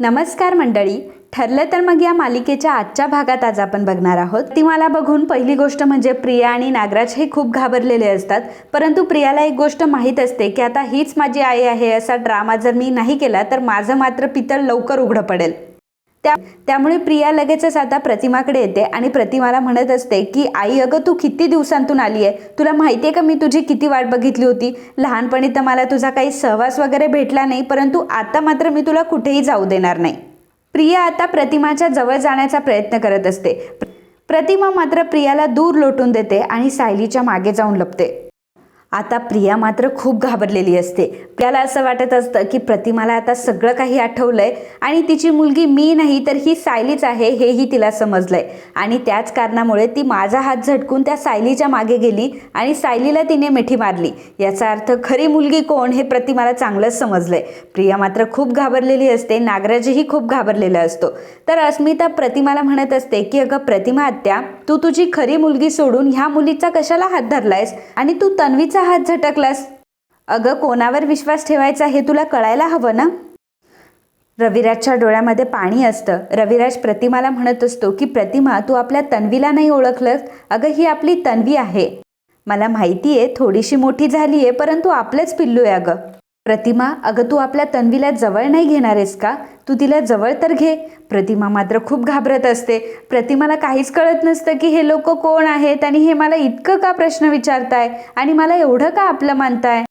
नमस्कार मंडळी. ठरलं तर मग या मालिकेच्या आजच्या भागात आज आपण बघणार आहोत. ती मला बघून पहिली गोष्ट म्हणजे प्रिया आणि नागराज हे खूप घाबरलेले असतात. परंतु प्रियाला एक गोष्ट माहीत असते की आता हीच माझी आई आहे असा ड्रामा जर मी नाही केला तर माझं मात्र पितळ लवकर उघडं पडेल. त्या त्यामुळे प्रिया लगेचच आता प्रतिमाकडे येते आणि प्रतिमाला म्हणत असते की आई अगं तू किती दिवसांतून आली आहे? तुला माहिती आहे का मी तुझी किती वाट बघितली होती? लहानपणी तर मला तुझा काही सहवास वगैरे भेटला नाही परंतु आता मात्र मी तुला कुठेही जाऊ देणार नाही. प्रिया आता प्रतिमाच्या जवळ जाण्याचा प्रयत्न करत असते. प्रतिमा मात्र प्रियाला दूर लोटून देते आणि सायलीच्या मागे जाऊन लपते. आता प्रिया मात्र खूप घाबरलेली असते. प्रियाला असं वाटत असतं की प्रतिमाला आता सगळं काही आठवलंय आणि तिची मुलगी मी नाही तर ही सायलीच आहे हेही तिला समजलंय. आणि त्याच कारणामुळे ती माझा हात झटकून त्या सायलीच्या मागे गेली आणि सायलीला तिने मिठी मारली. याचा अर्थ खरी मुलगी कोण हे प्रतिमाला चांगलंच समजलंय. प्रिया मात्र खूप घाबरलेली असते नागराजही खूप घाबरलेला असतो. तर अस्मिता प्रतिमाला म्हणत असते की अगं प्रतिमा आत्या तू तुझी खरी मुलगी सोडून ह्या मुलीचा कशाला हात धरलायस? आणि तू तन्वीचा हात झटकलास? अगं कोणावर विश्वास ठेवायचा हे तुला कळायला हवं ना? रविराजच्या डोळ्यामध्ये पाणी असतं. रविराज प्रतिमाला म्हणत असतो की प्रतिमा तू आपल्या तन्वीला नाही ओळखलंस? अगं ही आपली तन्वी आहे. मला माहिती आहे थोडीशी मोठी झाली आहे परंतु आपलंच पिल्लू आहे अगं. प्रतिमा अगं तू आपल्या तन्वीला जवळ नाही घेणार आहेस का? तू तिला जवळ तर घे. प्रतिमा मात्र खूप घाबरत असते. प्रतिमाला काहीच कळत नसतं की हे लोक कोण आहेत आणि हे मला इतकं का प्रश्न विचारताय? आणि मला एवढं का आपलं मानताय?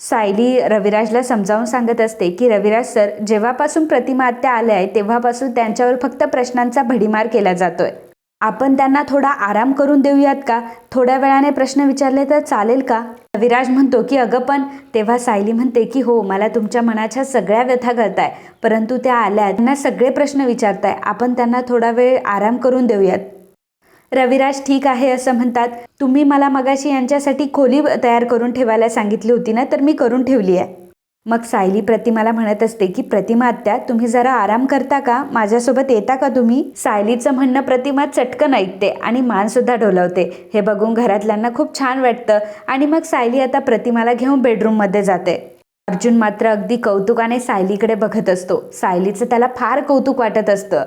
सायली रविराजला समजावून सांगत असते की रविराज सर जेव्हापासून प्रतिमा आत्या आल्या आहे तेव्हापासून त्यांच्यावर फक्त प्रश्नांचा भडीमार केला जातोय. आपण त्यांना थोडा आराम करून देऊयात का? थोड्या वेळाने प्रश्न विचारले तर चालेल का? रविराज म्हणतो की अगं पण तेव्हा सायली म्हणते की हो मला तुमच्या मनाच्या सगळ्या व्यथा करताय परंतु त्या आल्या त्यांना सगळे प्रश्न विचारताय. आपण त्यांना थोडा वेळ आराम करून देऊयात. रविराज ठीक आहे असं म्हणतात. तुम्ही मला मगाशी यांच्यासाठी खोली तयार करून ठेवायला सांगितली होती ना तर मी करून ठेवली आहे. मग सायली प्रतिमाला म्हणत असते की प्रतिमा आत्या तुम्ही जरा आराम करता का? माझ्यासोबत येता का तुम्ही? सायलीचं म्हणणं प्रतिमा चटकन ऐकते आणि मानसुद्धा डोलवते हे बघून घरातल्यांना खूप छान वाटतं आणि मग सायली आता प्रतिमाला घेऊन बेडरूममध्ये जाते. अर्जुन मात्र अगदी कौतुकाने सायलीकडे बघत असतो. सायलीचं त्याला फार कौतुक वाटत असतं.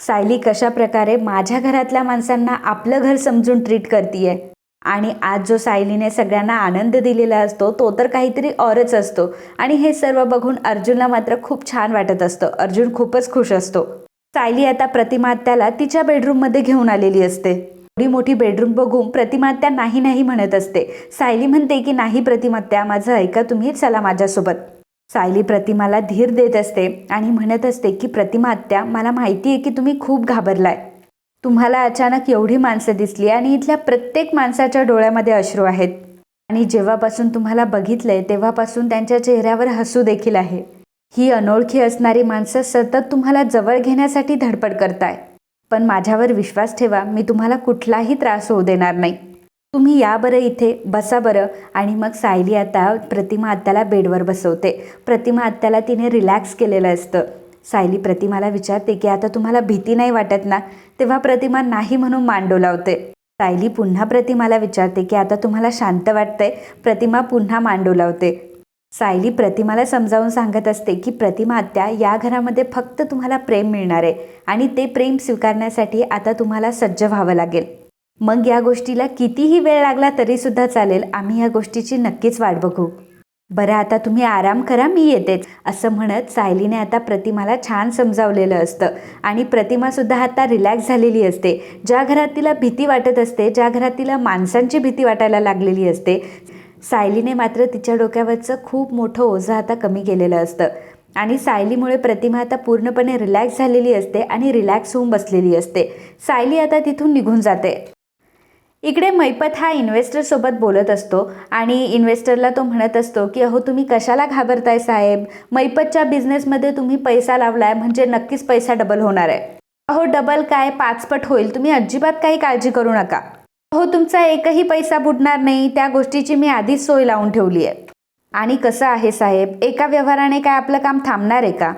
सायली कशा प्रकारे माझ्या घरातल्या माणसांना आपलं घर समजून ट्रीट करतीये? आणि आज जो सायलीने सगळ्यांना आनंद दिलेला असतो तो तर काहीतरी औरच असतो. आणि हे सर्व बघून अर्जुनला मात्र खूप छान वाटत असतं. अर्जुन खूपच खुश असतो. सायली आता प्रतिमात्याला तिच्या बेडरूममध्ये घेऊन आलेली असते. एवढी मोठी बेडरूम बघून प्रतिमात्या नाही नाही म्हणत असते. सायली म्हणते की नाही प्रतिमात्या माझं ऐका तुम्ही चला माझ्यासोबत. सायली प्रतिमाला धीर देत असते आणि म्हणत असते की प्रतिमात्या मला माहिती आहे की तुम्ही खूप घाबरलाय. तुम्हाला अचानक एवढी माणसं दिसली आणि इथल्या प्रत्येक माणसाच्या डोळ्यामध्ये अश्रू आहेत. आणि जेव्हापासून तुम्हाला बघितलंय तेव्हापासून त्यांच्या चेहऱ्यावर हसू देखील आहे. ही अनोळखी असणारी माणसं सतत तुम्हाला जवळ घेण्यासाठी धडपड करताय. पण माझ्यावर विश्वास ठेवा मी तुम्हाला कुठलाही त्रास होऊ देणार नाही. तुम्ही या बरं इथे बसा बरं. आणि मग सायली आता प्रतिमा आत्याला बेडवर बसवते. प्रतिमा आत्याला तिने रिलॅक्स केलेलं असतं. सायली प्रतिमाला विचारते की आता तुम्हाला भीती नाही वाटत ना? तेव्हा प्रतिमा नाही म्हणून मान डोलावते सायली पुन्हा प्रतिमाला विचारते की आता तुम्हाला शांत वाटतंय? प्रतिमा पुन्हा मान डोलावते सायली प्रतिमाला समजावून सांगत असते की प्रतिमा आत्या या घरामध्ये फक्त तुम्हाला प्रेम मिळणार आहे आणि ते प्रेम स्वीकारण्यासाठी आता तुम्हाला सज्ज व्हावं लागेल. मग या गोष्टीला कितीही वेळ लागला तरीसुद्धा चालेल. आम्ही या गोष्टीची नक्कीच वाट बघू. बरं आता तुम्ही आराम करा मी येतेच असं म्हणत सायलीने आता प्रतिमाला छान समजावलेलं असतं. आणि प्रतिमासुद्धा आता रिलॅक्स झालेली असते. ज्या घरात तिला भीती वाटत असते ज्या घरात तिला माणसांची भीती वाटायला लागलेली असते सायलीने मात्र तिच्या डोक्यावरचं खूप मोठं ओझं आता कमी केलेलं असतं. आणि सायलीमुळे प्रतिमा आता पूर्णपणे रिलॅक्स झालेली असते आणि रिलॅक्स होऊन बसलेली असते. सायली आता तिथून निघून जाते. इकडे मैपत हा इन्व्हेस्टरसोबत बोलत असतो आणि इन्व्हेस्टरला तो म्हणत असतो की अहो तुम्ही कशाला घाबरताय साहेब? मैपतच्या बिझनेसमध्ये तुम्ही पैसा लावलाय म्हणजे नक्कीच पैसा डबल होणार आहे. अहो डबल काय? पाचपट होईल. तुम्ही अजिबात काही काळजी करू नका. अहो तुमचा एकही पैसा बुडणार नाही. त्या गोष्टीची मी आधीच सोय लावून ठेवली आहे. आणि कसं आहे साहेब? एका व्यवहाराने काय आपलं काम थांबणार आहे का?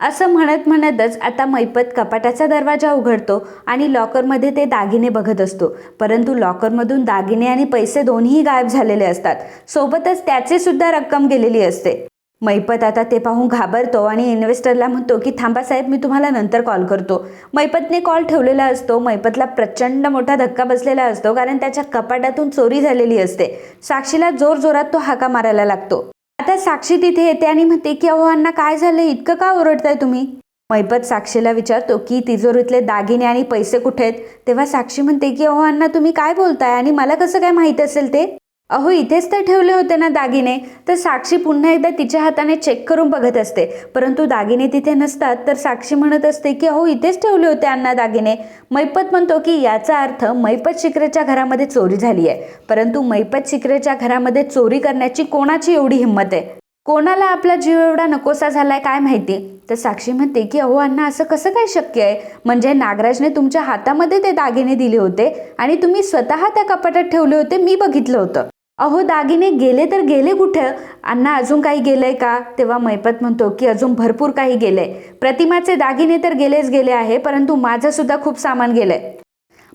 असं म्हणत म्हणतच आता मैपत कपाटाचा दरवाजा उघडतो आणि लॉकरमध्ये ते दागिने बघत असतो. परंतु लॉकरमधून दागिने आणि पैसे दोन्ही गायब झालेले असतात. सोबतच त्याचे सुद्धा रक्कम गेलेली असते. मैपत आता ते पाहून घाबरतो आणि इन्व्हेस्टरला म्हणतो की थांबा साहेब मी तुम्हाला नंतर कॉल करतो. मैपतने कॉल ठेवलेला असतो. मैपतला प्रचंड मोठा धक्का बसलेला असतो कारण त्याच्या कपाटातून चोरी झालेली असते. साक्षीला जोर जोरात तो हाका मारायला लागतो. आता साक्षी तिथे येते आणि म्हणते की अहो अण्णा काय झालं इतकं का ओरडताय तुम्ही? मैपत साक्षीला विचारतो की तिजोरीतले दागिने आणि पैसे कुठे आहेत? तेव्हा साक्षी म्हणते की अहो अण्णा तुम्ही काय बोलताय? आणि मला कसं काय माहीत असेल ते? अहो इथेच तर ठेवले होते ना दागिने. तर साक्षी पुन्हा एकदा तिच्या हाताने चेक करून बघत असते. परंतु दागिने तिथे नसतात तर साक्षी म्हणत असते की अहो इथेच ठेवले होते अण्णा दागिने. मैपत म्हणतो की याचा अर्थ मैपत शिकरेच्या घरामध्ये चोरी झाली आहे. परंतु मैपत शिकरेच्या घरामध्ये चोरी करण्याची कोणाची एवढी हिंमत आहे? कोणाला आपला जीव एवढा नकोसा झालाय काय माहिती? तर साक्षी म्हणते की अहो अण्णा असं कसं काय शक्य आहे? म्हणजे नागराजने तुमच्या हातामध्ये ते दागिने दिले होते आणि तुम्ही स्वतः त्या कपाटात ठेवले होते मी बघितलं होतं. अहो दागिने गेले तर गेले कुठं? अण्णा अजून काही गेलंय का? तेव्हा मैपत म्हणतो की अजून भरपूर काही गेलंय. प्रतिमाचे दागिने तर गेलेच गेले आहे परंतु माझंसुद्धा खूप सामान गेलंय.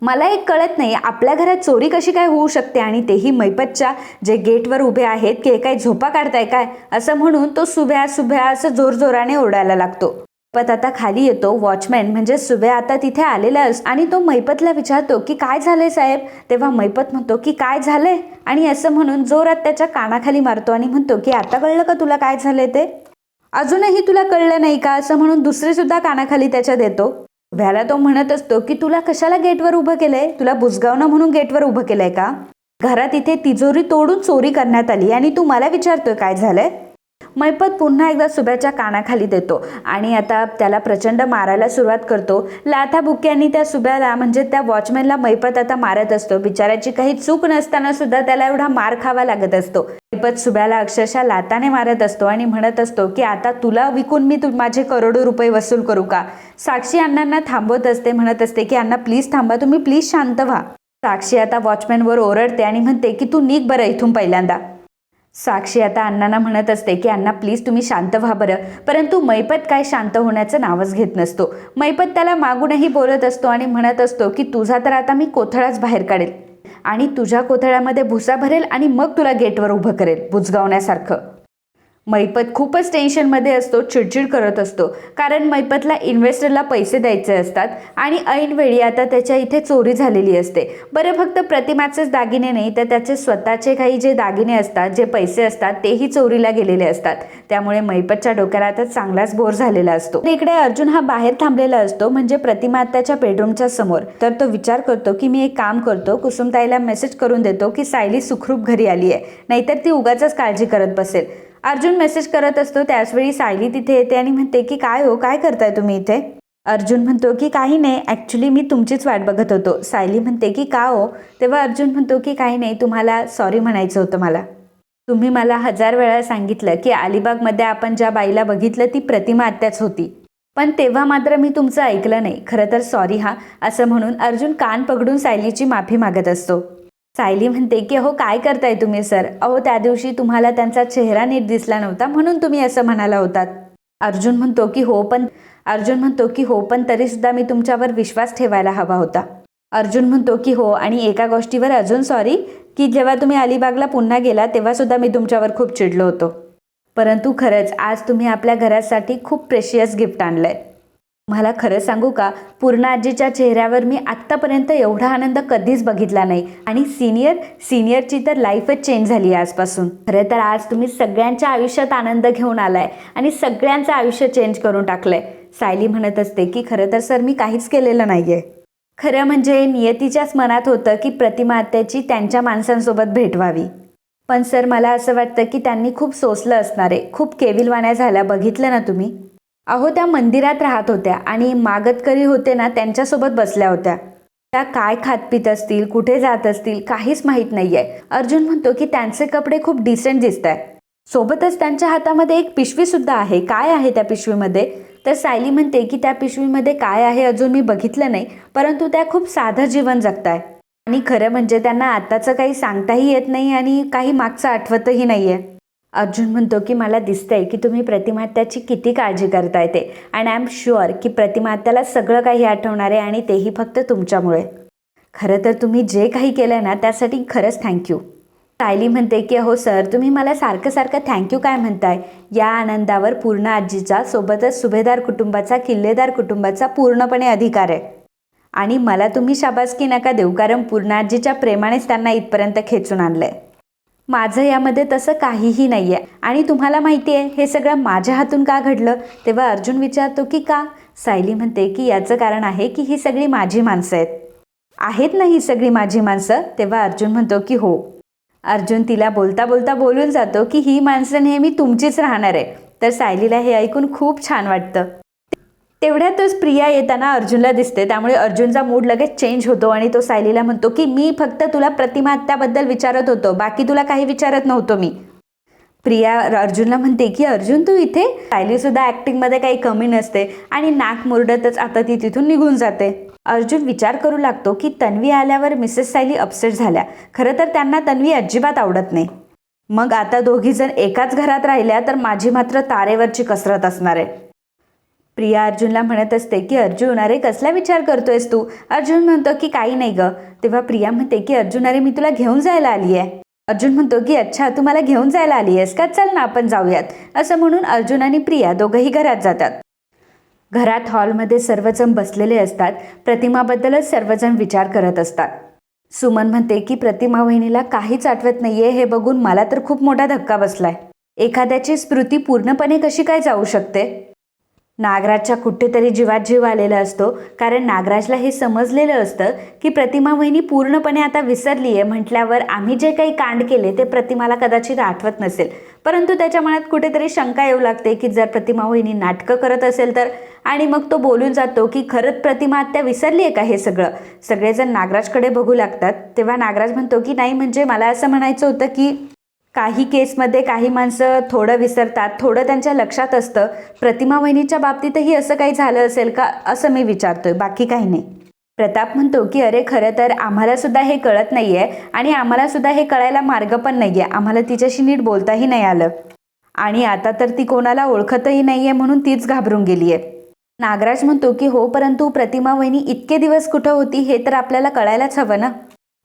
मला एक कळत नाही आपल्या घरात चोरी कशी काय होऊ शकते आणि तेही मैपतच्या जे गेटवर उभे आहेत की काय झोपा काढताय काय? असं म्हणून तो सुभ्या सुभ्या असं जोरजोराने ओरडायला लागतो. पत आता खाली येतो वॉचमॅन म्हणजे सुबे आता तिथे आलेला अस आणि तो मैपतला विचारतो की काय झालंय साहेब? तेव्हा मैपत म्हणतो की काय झालंय? आणि असं म्हणून जोरात त्याच्या कानाखाली मारतो आणि म्हणतो की आता कळलं का तुला काय झालंय ते? अजूनही तुला कळलं नाही का? असं म्हणून दुसरे सुद्धा कानाखाली त्याच्या देतो. व्याला तो म्हणत असतो की तुला कशाला गेटवर उभं केलंय? तुला बुजगावणं म्हणून गेटवर उभं केलंय का? घरात इथे तिजोरी तोडून चोरी करण्यात आली आणि तू मला विचारतोय काय झालंय? मैपत पुन्हा एकदा सुब्याच्या कानाखाली देतो. आणि आता त्याला प्रचंड मारायला सुरुवात करतो. लाथा बुक्यांनी त्या सुब्याला म्हणजे त्या वॉचमॅनला मैपत आता मारत असतो. बिचाऱ्याची काही चूक नसताना सुद्धा त्याला एवढा मार खावा लागत असतो. मैपत सुब्याला अक्षरशः लाताने मारत असतो आणि म्हणत असतो की आता तुला विकून मी तू माझे करोडो रुपये वसूल करू का? साक्षी अण्णांना थांबवत असते म्हणत असते की अण्णा प्लीज थांबा तुम्ही प्लीज शांत व्हा. साक्षी आता वॉचमॅनवर ओरडते आणि म्हणते की तू निघ बरं इथून पहिल्यांदा. साक्षी आता अण्णांना म्हणत असते की अण्णा प्लीज तुम्ही शांत व्हा बरं. परंतु मैपत काय शांत होण्याचं नावच घेत नसतो. मैपत त्याला मागूनही बोलत असतो आणि म्हणत असतो की तुझा तर आता मी कोथळाच बाहेर काढेल आणि तुझ्या कोथळ्यामध्ये भुसा भरेल आणि मग तुला गेटवर उभं करेल बुजगावण्यासारखं. मैपत खूपच टेन्शनमध्ये असतो चिडचिड करत असतो. कारण मैपतला इन्व्हेस्टरला पैसे द्यायचे असतात आणि ऐनवेळी आता त्याच्या इथे चोरी झालेली असते. बरं फक्त प्रतिमाचेच दागिने नाही तर त्याचे स्वतःचे काही जे दागिने असतात जे पैसे असतात तेही चोरीला गेलेले असतात. त्यामुळे मैपतच्या डोक्याला आता चांगलाच बोर झालेला असतो. इकडे अर्जुन हा बाहेर थांबलेला असतो म्हणजे प्रतिमा त्याच्या बेडरूमच्या समोर. तर तो विचार करतो की मी एक काम करतो कुसुमताईला मेसेज करून देतो की सायली सुखरूप घरी आली आहे नाहीतर ती उगाच काळजी करत बसेल. अर्जुन मेसेज करत असतो. त्याचवेळी सायली तिथे येते आणि म्हणते की काय हो? काय करताय तुम्ही इथे? अर्जुन म्हणतो की काही नाही. ॲक्च्युली मी तुमचीच वाट बघत होतो. सायली म्हणते की का हो? तेव्हा अर्जुन म्हणतो की काही नाही. तुम्हाला सॉरी म्हणायचं होतं मला. तुम्ही मला हजार वेळा सांगितलं की अलिबागमध्ये आपण ज्या बाईला बघितलं ती प्रतिमा आत्याच होती. पण तेव्हा मात्र मी तुमचं ऐकलं नाही. खरं तर सॉरी हा असं म्हणून अर्जुन कान पकडून सायलीची माफी मागत असतो. सायली म्हणते की अहो काय करताय तुम्ही सर? अहो त्या दिवशी तुम्हाला त्यांचा चेहरा नीट दिसला नव्हता म्हणून तुम्ही असं म्हणाला होतात. अर्जुन म्हणतो की हो पण अर्जुन म्हणतो की हो पण तरीसुद्धा मी तुमच्यावर विश्वास ठेवायला हवा होता. अर्जुन म्हणतो की हो आणि एका गोष्टीवर अजून सॉरी की जेव्हा तुम्ही अलिबागला पुन्हा गेला तेव्हा सुद्धा मी तुमच्यावर खूप चिडलो होतो. परंतु खरंच आज तुम्ही आपल्या घरासाठी खूप प्रेशियस गिफ्ट आणलंय. मला खरं सांगू का? पूर्ण आजीच्या चेहऱ्यावर मी आत्तापर्यंत एवढा आनंद कधीच बघितला नाही. आणि सिनियर सिनियरची तर लाईफच चेंज झाली आहे आजपासून. खरं तर आज तुम्ही सगळ्यांच्या आयुष्यात आनंद घेऊन आलाय आणि सगळ्यांचं आयुष्य चेंज करून टाकलंय. सायली म्हणत असते की खरं तर सर मी काहीच केलेलं नाहीये. खरं म्हणजे नियतीच्याच मनात होतं की प्रतिमात्याची त्यांच्या माणसांसोबत भेट व्हावी पण सर मला असं वाटतं की त्यांनी खूप सोसलं असणार आहे. खूप केविलवाण्या झाल्या. बघितलं ना तुम्ही? अहो त्या मंदिरात राहत होत्या आणि मागतकरी होते ना त्यांच्यासोबत बसल्या होत्या. त्या काय खात पित असतील कुठे जात असतील काहीच माहीत नाहीये. अर्जुन म्हणतो की त्यांचे कपडे खूप डिसेंट दिसत आहे सोबतच त्यांच्या हातामध्ये एक पिशवी सुद्धा आहे. काय आहे त्या पिशवीमध्ये? तर सायली म्हणते की त्या पिशवीमध्ये काय आहे अजून मी बघितलं नाही परंतु त्या खूप साधं जीवन जगताय आणि खरं म्हणजे त्यांना आताचं काही सांगताही येत नाही आणि काही मागचं आठवतही नाहीये. अर्जुन म्हणतो की मला दिसतंय की तुम्ही प्रतिमात्याची किती काळजी करताय ते. अँड आय एम शुअर की प्रतिमात्याला सगळं काही आठवणार आहे आणि तेही फक्त तुमच्यामुळे. खरं तर तुम्ही जे काही केलं ना त्यासाठी खरंच थँक्यू सायली म्हणते की हो सर तुम्ही मला सारखं सारखं थँक्यू काय म्हणताय? या आनंदावर पूर्ण आजीचा सोबतच सुभेदार कुटुंबाचा किल्लेदार कुटुंबाचा पूर्णपणे अधिकार आहे. आणि मला तुम्ही शाबासकी नका देऊ कारण पूर्ण आजीच्या प्रेमानेच त्यांना इथपर्यंत खेचून आणलंय. माझं यामध्ये तसं काहीही नाही आहे आणि तुम्हाला माहिती आहे हे सगळं माझ्या हातून का घडलं? तेव्हा अर्जुन विचारतो की का? सायली म्हणते की याचं कारण आहे की ही सगळी माझी माणसं आहेत. आहेत ना ही सगळी माझी माणसं? तेव्हा अर्जुन म्हणतो की हो. अर्जुन तिला बोलता बोलता बोलून जातो की ही माणसं नेहमी तुमचीच राहणार आहे तर सायलीला हे ऐकून खूप छान वाटतं. तेवढ्यातच प्रिया येताना अर्जुनला दिसते. त्यामुळे अर्जुनचा मूड लगेच चेंज होतो आणि तो सायलीला म्हणतो की मी फक्त तुला प्रतिमात्याबद्दल विचारत होतो. बाकी तुला काही विचारत नव्हतो मी. प्रिया अर्जुनला म्हणते की अर्जुन तू इथे? सायलीसुद्धा ॲक्टिंगमध्ये काही कमी नसते आणि नाक मुरडतच आता ती तिथून निघून जाते. अर्जुन विचार करू लागतो की तन्वी आल्यावर मिसेस सायली अपसेट झाल्या. खरं तर त्यांना तन्वी अजिबात आवडत नाही. मग आता दोघीजण एकाच घरात राहिल्या तर माझी मात्र तारेवरची कसरत असणार आहे. प्रिया अर्जुनला म्हणत असते की अर्जुन अरे कसला विचार करतोयस तू? अर्जुन म्हणतो की काही नाही ग. तेव्हा प्रिया म्हणते की अर्जुन अरे मी तुला घेऊन जायला आली आहे अर्जुन म्हणतो की अच्छा तू मला घेऊन जायला आली आहेस का? चल ना आपण जाऊयात. असं म्हणून अर्जुन आणि प्रिया दोघंही घरात जातात. घरात हॉलमध्ये सर्वजण बसलेले असतात. प्रतिमाबद्दलच सर्वजण विचार करत असतात. सुमन म्हणते की प्रतिमा वहिनीला काहीच आठवत नाहीये. हे बघून मला तर खूप मोठा धक्का बसलाय. एखाद्याची स्मृती पूर्णपणे कशी काय जाऊ शकते? नागराजच्या कुठेतरी जीवात जीव आलेला असतो. कारण नागराजला हे समजलेलं असतं की प्रतिमा वहिनी पूर्णपणे आता विसरली आहे म्हटल्यावर आम्ही जे काही कांड केले ते प्रतिमाला कदाचित आठवत नसेल. परंतु त्याच्या मनात कुठेतरी शंका येऊ लागते की जर प्रतिमा वहिनी नाटकं करत असेल तर? आणि मग तो बोलून जातो की खरंच प्रतिमा आत्या विसरली आहे का हे सगळं? सगळेजण नागराजकडे बघू लागतात. तेव्हा नागराज म्हणतो की नाही म्हणजे मला असं म्हणायचं होतं की काही केसमध्ये काही माणसं थोडं विसरतात थोडं त्यांच्या लक्षात असतं. प्रतिमा वहिनीच्या बाबतीतही असं काही झालं असेल का असं मी विचारतोय बाकी काही नाही. प्रताप म्हणतो की अरे खरं तर आम्हाला सुद्धा हे कळत नाही आहे आणि आम्हाला सुद्धा हे कळायला मार्ग पण नाही आहे आम्हाला तिच्याशी नीट बोलताही नाही आलं. आणि आता तर ती कोणाला ओळखतही नाही आहे म्हणून तीच घाबरून गेली आहे नागराज म्हणतो की हो परंतु प्रतिमा वहिनी इतके दिवस कुठं होती हे तर आपल्याला कळायलाच हवं ना?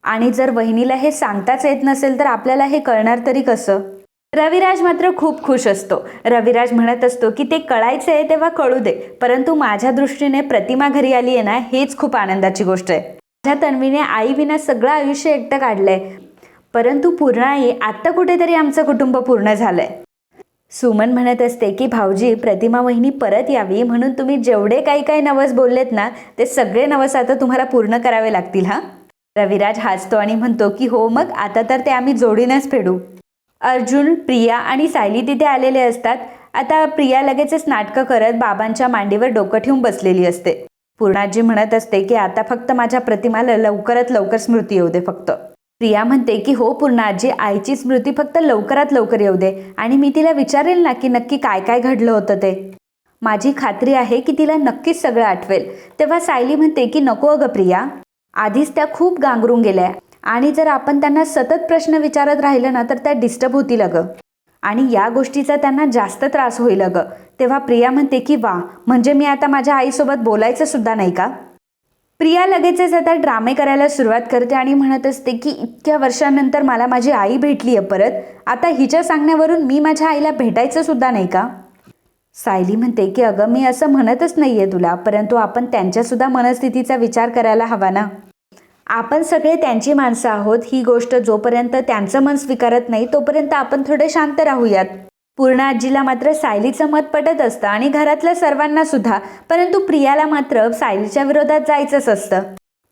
आणि जर वहिनीला हे सांगताच येत नसेल तर आपल्याला हे कळणार तरी कसं? रविराज मात्र खूप खुश असतो. रविराज म्हणत असतो की ते कळायचं आहे तेव्हा कळू दे परंतु माझ्या दृष्टीने प्रतिमा घरी आली आहे ना हेच खूप आनंदाची गोष्ट आहे. माझ्या तन्वीने आई विना सगळं आयुष्य एकटं काढलंय. परंतु पूर्ण आई आत्ता कुठेतरी आमचं कुटुंब पूर्ण झालंय. सुमन म्हणत असते की भाऊजी प्रतिमा वहिनी परत यावी म्हणून तुम्ही जेवढे काही काही नवस बोललेत ना ते सगळे नवस आता तुम्हाला पूर्ण करावे लागतील हा? रविराज हसतो आणि म्हणतो की हो मग आता तर ते आम्ही जोडीनंच फेडू. अर्जुन प्रिया आणि सायली तिथे आलेले असतात. आता प्रिया लगेचच नाटकं करत बाबांच्या मांडीवर डोकं ठेवून बसलेली असते. पूर्णाजी म्हणत असते की आता फक्त माझ्या प्रतिमाला लवकरात लवकर स्मृती येऊ दे फक्त. प्रिया म्हणते की हो पूर्णाजी आईची स्मृती फक्त लवकरात लवकर येऊ दे आणि मी तिला विचारेल ना की नक्की काय काय घडलं होतं ते. माझी खात्री आहे की तिला नक्कीच सगळं आठवेल. तेव्हा सायली म्हणते की नको अगं प्रिया. आधीच त्या खूप गांगरून गेल्या. आणि जर आपण त्यांना सतत प्रश्न विचारत राहिलं ना तर त्या डिस्टर्ब होतील अगं. आणि या गोष्टीचा त्यांना जास्त त्रास होईल अगं. तेव्हा प्रिया म्हणते की वा म्हणजे मी आता माझ्या आईसोबत बोलायचं सुद्धा नाही का? प्रिया लगेचच आता ड्रामे करायला सुरुवात करते आणि म्हणत असते की इतक्या वर्षानंतर मला माझी आई भेटली आहे परत. आता हिच्या सांगण्यावरून मी माझ्या आईला भेटायचं सुद्धा नाही का? सायली म्हणते की अगं मी असं म्हणतच नाही आहे तुला परंतु आपण त्यांच्यासुद्धा मनस्थितीचा विचार करायला हवा ना. आपण सगळे त्यांची माणसं आहोत ही गोष्ट जोपर्यंत त्यांचं मन स्वीकारत नाही तोपर्यंत आपण थोडे शांत राहूयात. पूर्ण आजीला मात्र सायलीचं मत पटत असतं आणि घरातल्या सर्वांना सुद्धा परंतु प्रियाला मात्र सायलीच्या विरोधात जायचंच असतं.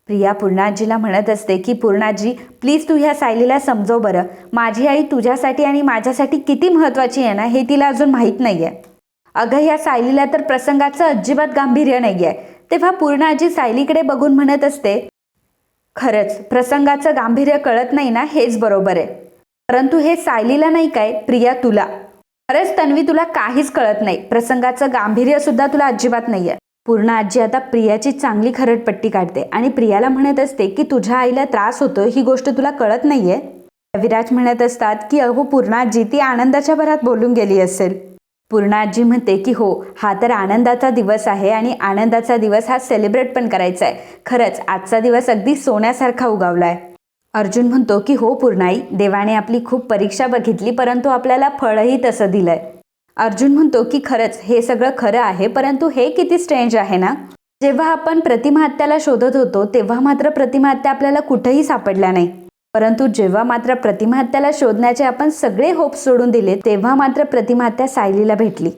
प्रिया पूर्णाजीला म्हणत असते की पूर्णाजी प्लीज तू ह्या सायलीला समजव बरं. माझी आई तुझ्यासाठी आणि माझ्यासाठी किती महत्त्वाची आहे ना हे तिला अजून माहीत नाही आहे अगं ह्या सायलीला तर प्रसंगाचं अजिबात गांभीर्य नाही आहे तेव्हा पूर्णाजी सायलीकडे बघून म्हणत असते खरंच प्रसंगाचं गांभीर्य कळत नाही ना हेच बरोबर आहे. परंतु हे सायलीला नाही काय प्रिया तुला. खरंच तन्वी तुला काहीच कळत नाही. प्रसंगाचं गांभीर्य सुद्धा तुला अजिबात नाहीये. पूर्ण आजी आता प्रियाची चांगली खरडपट्टी काढते आणि प्रियाला म्हणत असते की तुझ्या आईला त्रास होतो ही गोष्ट तुला कळत नाहीये? विराज म्हणत असतात की अहो पूर्ण आजी ती आनंदाच्या भरात बोलून गेली असेल. पूर्णाजी म्हणते की हो हा तर आनंदाचा दिवस आहे आणि आनंदाचा दिवस हा सेलिब्रेट पण करायचा आहे. खरंच आजचा दिवस अगदी सोन्यासारखा उगावला आहे अर्जुन म्हणतो की हो पूर्णाई देवाने आपली खूप परीक्षा बघितली परंतु आपल्याला फळही तसं दिलंय. अर्जुन म्हणतो की खरंच हे सगळं खरं आहे परंतु हे किती स्ट्रेंज आहे ना? जेव्हा आपण प्रतिमाहत्याला शोधत होतो तेव्हा मात्र प्रतिमाहत्या आपल्याला कुठेही सापडल्या नाही. परंतु जेव्हा मात्र प्रतिमाहत्याला शोधण्याचे आपण सगळे होप सोडून दिले तेव्हा मात्र प्रतिमाहत्या सायलीला भेटली.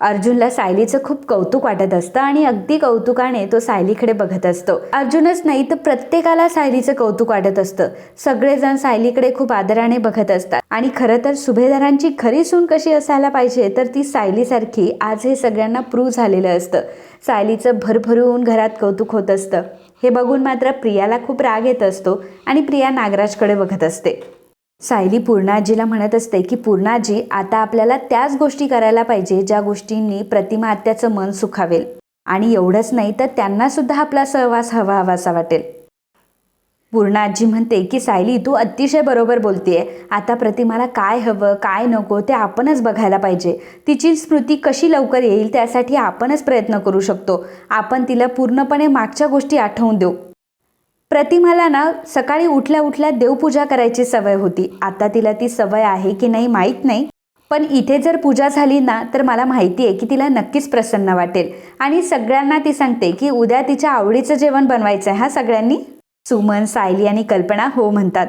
अर्जुनला सायलीचं खूप कौतुक वाटत असतं आणि अगदी कौतुकाने तो सायलीकडे बघत असतो. अर्जुनच नाही तर प्रत्येकाला सायलीचं कौतुक वाटत असतं. सगळेजण सायलीकडे खूप आदराने बघत असतात. आणि खरं तर सुभेदारांची खरी सून कशी असायला पाहिजे तर ती सायलीसारखी आज हे सगळ्यांना प्रूव्ह झालेलं असतं. सायलीचं भरभरून घरात कौतुक होत असतं. हे बघून मात्र प्रियाला खूप राग येत असतो आणि प्रिया नागराजकडे बघत असते. सायली पूर्णाजीला म्हणत असते की पूर्णाजी आता आपल्याला त्याच गोष्टी करायला पाहिजे ज्या गोष्टींनी प्रतिमा आत्याचं मन सुखावेल. आणि एवढंच नाही तर त्यांना सुद्धा आपला सहवास हवा हवासा वाटेल. पूर्णाजी म्हणते की सायली तू अतिशय बरोबर बोलतेय. आता प्रतिमाला काय हवं काय नको ते आपणच बघायला पाहिजे. तिची स्मृती कशी लवकर येईल त्यासाठी आपणच प्रयत्न करू शकतो. आपण तिला पूर्णपणे मागच्या गोष्टी आठवून देऊ. प्रतिमाला ना सकाळी उठल्या उठल्या देवपूजा करायची सवय होती. आता तिला ती सवय आहे की नाही माहीत नाही. पण इथे जर पूजा झाली ना तर मला माहिती आहे की तिला नक्कीच प्रसन्न वाटेल. आणि सगळ्यांना ती सांगते की उद्या तिच्या आवडीचं जेवण बनवायचं आहे हा सगळ्यांनी? सुमन सायली आणि कल्पना हो म्हणतात.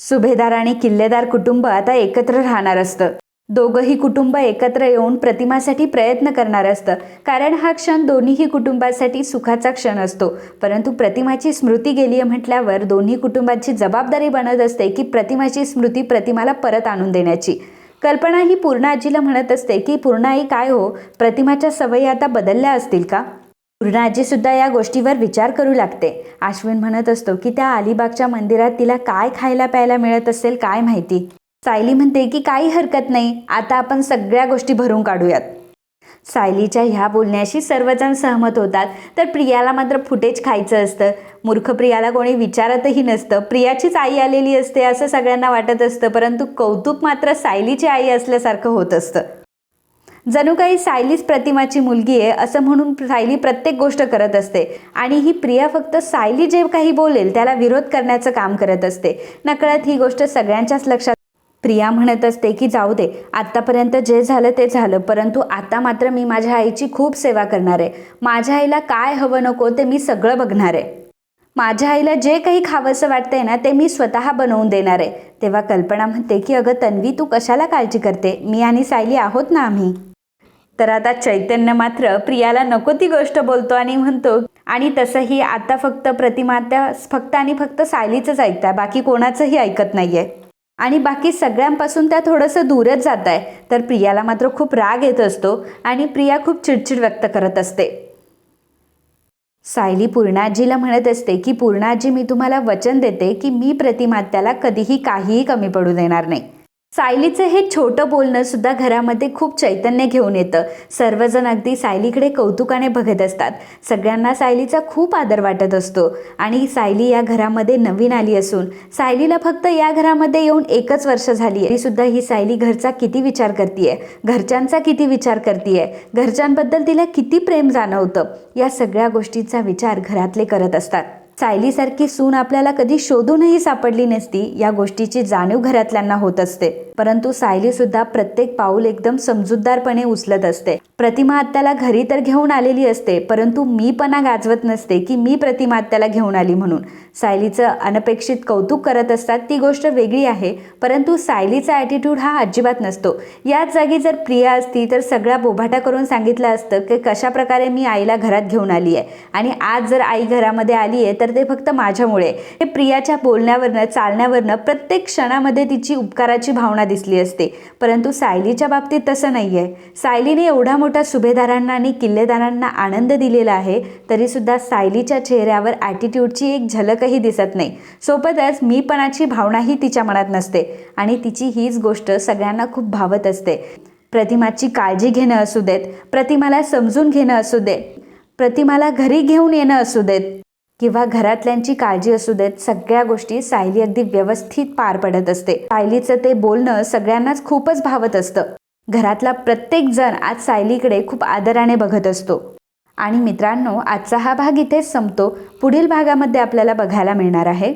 सुभेदार आणि किल्लेदार कुटुंब आता एकत्र राहणार असतं. दोघंही कुटुंब एकत्र येऊन प्रतिमासाठी प्रयत्न करणार असतं. कारण हा क्षण दोन्हीही कुटुंबासाठी सुखाचा क्षण असतो. परंतु प्रतिमाची स्मृती गेली आहे म्हटल्यावर दोन्ही कुटुंबांची जबाबदारी बनत असते की प्रतिमाची स्मृती प्रतिमाला परत आणून देण्याची. कल्पना ही पूर्ण आजीला म्हणत असते की पूर्णाई काय हो? प्रतिमाच्या सवयी आता बदलल्या असतील का? पूर्ण आजीसुद्धा या गोष्टीवर विचार करू लागते. अश्विन म्हणत असतो की त्या अलिबागच्या मंदिरात तिला काय खायला प्यायला मिळत असेल काय माहिती? सायली म्हणते की काही हरकत नाही. आता आपण सगळ्या गोष्टी भरून काढूयात. सायलीच्या ह्या बोलण्याशी सर्वजण सहमत होतात. तर प्रियाला मात्र फुटेज खायचं असतं. मूर्ख प्रियाला कोणी विचारतही नसतं. प्रियाचीच आई आलेली असते असं सगळ्यांना वाटत असतं. परंतु कौतुक मात्र सायलीची आई असल्यासारखं होत असतं. जणू काही सायलीच प्रतिमाची मुलगी आहे असं म्हणून सायली प्रत्येक गोष्ट करत असते. आणि ही प्रिया फक्त सायली जे काही बोलेल त्याला विरोध करण्याचं काम करत असते. नकळत ही गोष्ट सगळ्यांच्याच लक्षात प्रिया म्हणत असते की जाऊ दे आत्तापर्यंत जे झालं ते झालं परंतु आता मात्र मी माझ्या आईची खूप सेवा करणार आहे. माझ्या आईला काय हवं नको ते मी सगळं बघणार आहे. माझ्या आईला जे काही खावंसं वाटतंय ना ते मी स्वतः बनवून देणार आहे. तेव्हा कल्पना म्हणते की अगं तन्वी तू कशाला काळजी करते? मी आणि सायली आहोत ना आम्ही. तर आता चैतन्य मात्र प्रियाला नको ती गोष्ट बोलतो आणि म्हणतो आणि तसंही आता फक्त प्रतिमा त्या फक्त आणि फक्त सायलीचंच ऐकताय बाकी कोणाचंही ऐकत नाहीये. आणि बाकी सगळ्यांपासून त्या थोडंसं दूरच जात आहे तर प्रियाला मात्र खूप राग येत असतो आणि प्रिया खूप चिडचिड व्यक्त करत असते. सायली पूर्णाजीला म्हणत असते की पूर्णाजी मी तुम्हाला वचन देते की मी प्रतिमात्याला कधीही काहीही कमी पडू देणार नाही. सायलीचं हे छोटं बोलणं सुद्धा घरामध्ये खूप चैतन्य घेऊन येतं. सर्वजण अगदी सायलीकडे कौतुकाने बघत असतात. सगळ्यांना सायलीचा खूप आदर वाटत असतो. आणि सायली या घरामध्ये नवीन आली असून सायलीला फक्त या घरामध्ये येऊन एकच वर्ष झाली आहे. सुद्धा ही सायली घरचा किती विचार करतीये? घरच्यांचा किती विचार करतीये? घरच्यांबद्दल तिला किती प्रेम जाणवतं? या सगळ्या गोष्टींचा विचार घरातले करत असतात. सायलीसारखी सून आपल्याला कधी शोधूनही सापडली नसती या गोष्टीची जाणीव घरातल्यांना होत असते. परंतु सायली सुद्धा प्रत्येक पाऊल एकदम समजूतदारपणे उचलत असते. प्रतिमा आत्याला घरी तर घेऊन आलेली असते परंतु मीपणा गाजवत नसते की मी प्रतिमा आत्याला घेऊन आली म्हणून. सायलीचं अनपेक्षित कौतुक करत असतात ती गोष्ट वेगळी आहे परंतु सायलीचा ॲटिट्यूड हा अजिबात नसतो. याच जागी जर प्रिया असती तर सगळा बोभाटा करून सांगितलं असतं की कशा प्रकारे मी आईला घरात घेऊन आली आहे आणि आज जर आई घरामध्ये आली आहे तर ते फक्त माझ्यामुळे. हे प्रियाच्या बोलण्यावरनं चालण्यावरनं प्रत्येक क्षणामध्ये तिची उपकाराची भावना दिसली असते. परंतु सायलीच्या बाबतीत तसं नाही आहे सायलीने एवढा मोठा सुभेदारांना आणि किल्लेदारांना आनंद दिलेला आहे तरीसुद्धा सायलीच्या चेहऱ्यावर ॲटिट्यूडची एक झलकही दिसत नाही. सोबतच मीपणाची भावनाही तिच्या मनात नसते आणि तिची हीच गोष्ट सगळ्यांना खूप भावत असते. प्रतिमाची काळजी घेणं असू देत प्रतिमाला समजून घेणं असू देत प्रतिमाला घरी घेऊन येणं असू देत. किंवा घरातल्यांची काळजी असू देत सगळ्या गोष्टी सायली अगदी व्यवस्थित पार पडत असते. सायलीचं ते बोलणं सगळ्यांनाच खूपच भावत असतं. घरातला प्रत्येक जण आज सायलीकडे खूप आदराने बघत असतो. आणि मित्रांनो आजचा हा भाग इथेच संपतो. पुढील भागामध्ये आपल्याला बघायला मिळणार आहे.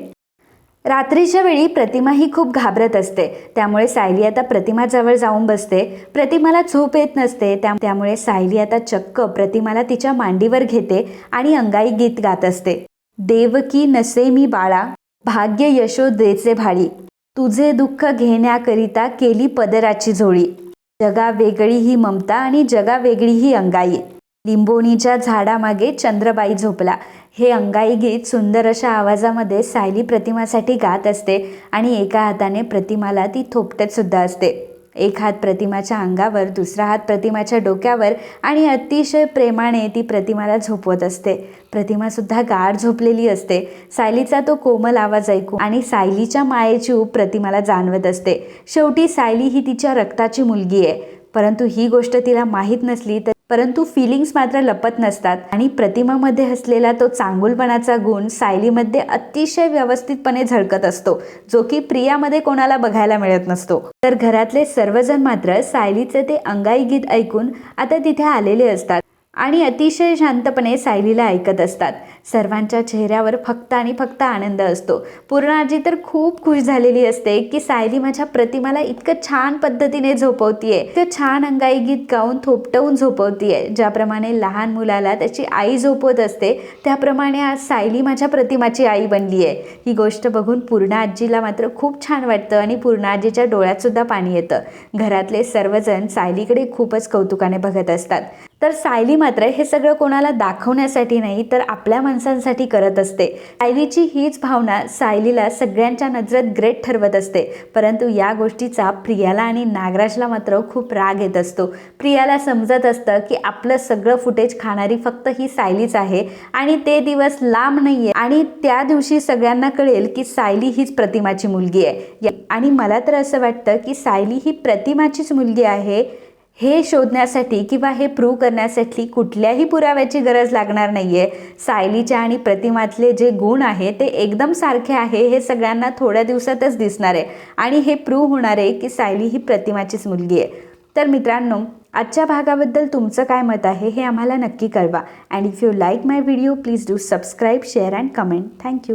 रात्रीच्या वेळी प्रतिमा ही खूप घाबरत असते. त्यामुळे सायली आता प्रतिमाजवळ जाऊन बसते. प्रतिमाला झोप येत नसते. त्या त्यामुळे सायली आता चक्क प्रतिमाला तिच्या मांडीवर घेते आणि अंगाई गीत गात असते. देवकी नसे मी बाळा भाग्य यशोदेचे भाळी. तुझे दुःख घेण्याकरिता केली पदराची झोळी. जगा वेगळी ही ममता आणि जगा वेगळी ही अंगाई. लिंबोणीच्या झाडामागे चंद्रबाई झोपला. हे अंगाई गीत सुंदर अशा आवाजामध्ये सायली प्रतिमासाठी गात असते आणि एका हाताने प्रतिमाला ती थोपटत सुद्धा असते. एक हात प्रतिमाच्या अंगावर दुसरा हात प्रतिमाच्या डोक्यावर आणि अतिशय प्रेमाने ती प्रतिमाला झोपवत असते. प्रतिमासुद्धा गाढ झोपलेली असते. सायलीचा तो कोमल आवाज ऐकू आणि सायलीच्या मायेची ऊब प्रतिमाला जाणवत असते. शेवटी सायली ही तिच्या रक्ताची मुलगी आहे. परंतु ही गोष्ट तिला माहीत नसली तर परंतु फिलिंग्स मात्र लपत नसतात. आणि प्रतिमामध्ये असलेला तो चांगुलपणाचा गुण सायलीमध्ये अतिशय व्यवस्थितपणे झळकत असतो जो की प्रियामध्ये कोणाला बघायला मिळत नसतो. तर घरातले सर्वजण मात्र सायलीचे ते अंगाई गीत ऐकून आता तिथे आलेले असतात आणि अतिशय शांतपणे सायलीला ऐकत असतात. सर्वांच्या चेहऱ्यावर फक्त आणि फक्त आनंद असतो. पूर्ण आजी तर खूप खुश झालेली असते की सायली माझ्या प्रतिमाला इतकं छान पद्धतीने झोपवतीये. इतकं छान अंगाई गीत गाऊन थोपटवून झोपवतीये. ज्याप्रमाणे लहान मुलाला त्याची आई झोपवत असते त्याप्रमाणे आज सायली माझ्या प्रतिमाची आई बनली आहे ही गोष्ट बघून पूर्ण आजीला मात्र खूप छान वाटतं आणि पूर्ण आजीच्या डोळ्यात सुद्धा पाणी येतं. घरातले सर्वजण सायलीकडे खूपच कौतुकाने बघत असतात. तर सायली मात्र हे सगळं कोणाला दाखवण्यासाठी नाही तर आपल्या माणसांसाठी करत असते. सायलीची हीच भावना सायलीला सगळ्यांच्या नजरेत ग्रेट ठरवत असते. परंतु या गोष्टीचा प्रियाला आणि नागराजला मात्र खूप राग येत असतो. प्रियाला समजत असतं की आपलं सगळं फुटेज खाणारी फक्त ही सायलीच आहे आणि ते दिवस लांब नाहीये आणि त्या दिवशी सगळ्यांना कळेल की सायली हीच प्रतिमाची मुलगी आहे. आणि मला तर असं वाटतं की सायली ही प्रतिमाचीच मुलगी आहे. हे शोधण्यासाठी किंवा हे प्रूव्ह करण्यासाठी कुठल्याही पुराव्याची गरज लागणार नाही आहे सायलीच्या आणि प्रतिमातले जे गुण आहे ते एकदम सारखे आहे हे सगळ्यांना थोड्या दिवसातच दिसणार आहे. आणि हे प्रूव्ह होणार आहे की सायली ही प्रतिमाचीच मुलगी आहे. तर मित्रांनो आजच्या भागाबद्दल तुमचं काय मत आहे हे आम्हाला नक्की कळवा. And if you like my video please do subscribe share and comment thank you